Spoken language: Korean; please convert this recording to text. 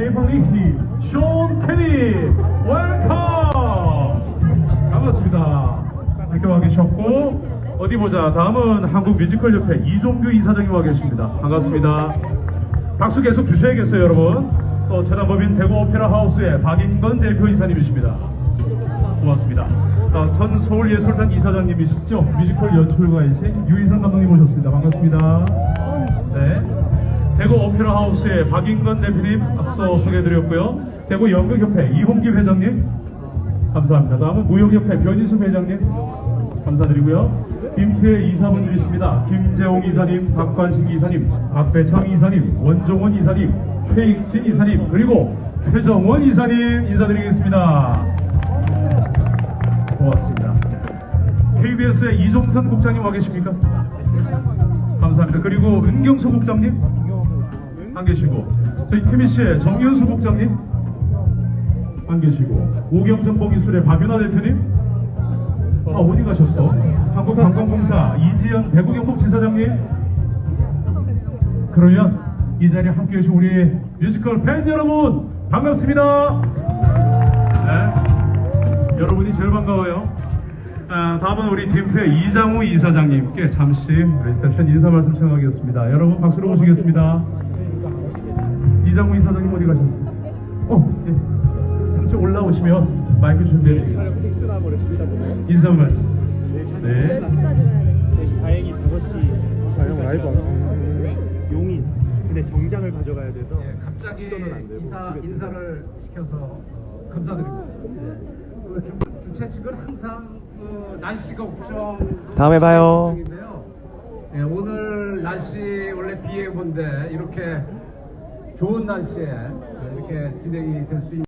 헤이블리히 쇼 케리 웰컴! 반갑습니다. 함께 와 계셨고 어디 보자. 다음은 한국 뮤지컬 협회 이종규 이사장님 와 계십니다. 반갑습니다. 박수 계속 주셔야겠어요 여러분. 또 재단법인 대구 오페라 하우스의 박인건 대표 이사님이십니다. 고맙습니다. 자, 전 서울예술단 이사장님이시죠? 뮤지컬 연출가이신 유희선 감독님 오셨습니다. 반갑습니다. 네. 대구 오페라 하우스의 박인건 대표님 앞서 소개해드렸고요. 대구 연극협회 이홍기 회장님 감사합니다. 다음은 무용협회 변희수 회장님 감사드리고요. 김회 이사분들이십니다. 김재홍 이사님, 박관식 이사님, 박배창 이사님, 원종원 이사님, 최익진 이사님, 그리고 최정원 이사님 인사드리겠습니다. 고맙습니다. KBS의 이종선 국장님 와 계십니까? 감사합니다. 그리고 은경수 국장님 안 계시고 저희 TBC의 정윤수 국장님 안 계시고 오경정보기술의 박윤아 대표님 아 어디 가셨어? 한국관광공사 이지연 대구경북지사장님 그러면 이 자리에 함께 해주신 우리 뮤지컬 팬 여러분 반갑습니다 네. 여러분이 제일 반가워요 아, 다음은 우리 팀회 이장우 이사장님께 잠시 리셉션 인사 말씀 청하겠습니다. 여러분 박수로 모시겠습니다. 이장우 이사장님 어디 가셨어요? 어, 예. 잠시 올라오시면 마이크 준비해드리겠습니다. 인사 말씀. 네. 다행히 5시 촬영 라이브 용인 근데 정장을 가져가야 돼서 갑자기 시도는 안 되고 이사, 어떻게 인사를 시켜서 어, 감사드립니다. 예. 그 주, 주최 측은 항상 그 날씨 걱정 다음에 봐요. 걱정인데요. 예, 오늘 날씨 원래 비 예보인데 이렇게 좋은 날씨에 이렇게 진행이 될 수 있는